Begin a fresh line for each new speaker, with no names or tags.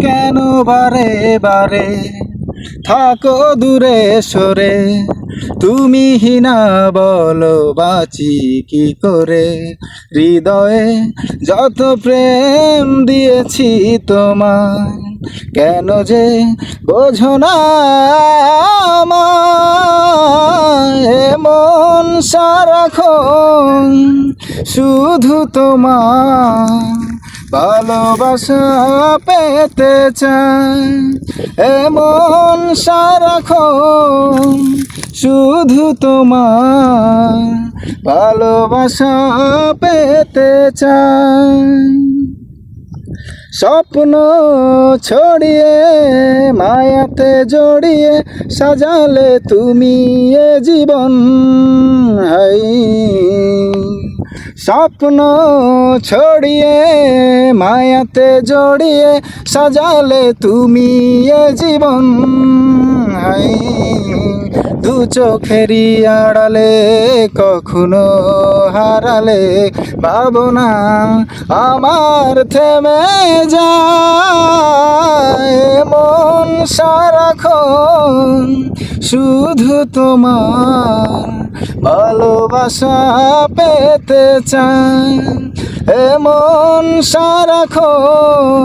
কেন বারে বারে? থাকো দূরে সরে। তুমি হিনা বলো, বাঁচি কি করে? হৃদয়ে যত প্রেম দিয়েছি তোমার কেন যে বোঝো না? এমন সারাক্ষণ শুধু তোমার ভালোবাসা পেতে চাই। এমন সারাক্ষণ শুধু তোমার ভালোবাসা পেতে চাই। স্বপ্ন ছড়িয়ে, মায়াতে জড়িয়ে সাজালে তুমি এ জীবন। স্বপ্ন ছড়িয়ে, মায়াতে জড়িয়ে সাজালে তুমি এ জীবন। দু চোখেরই আড়ালে কখনো হারালে ভাবনা আমার থেমে যায়। মন সারাক্ষণ শুধু তোমার ভালোবাসা পেতে চান এমন সারাক্ষণ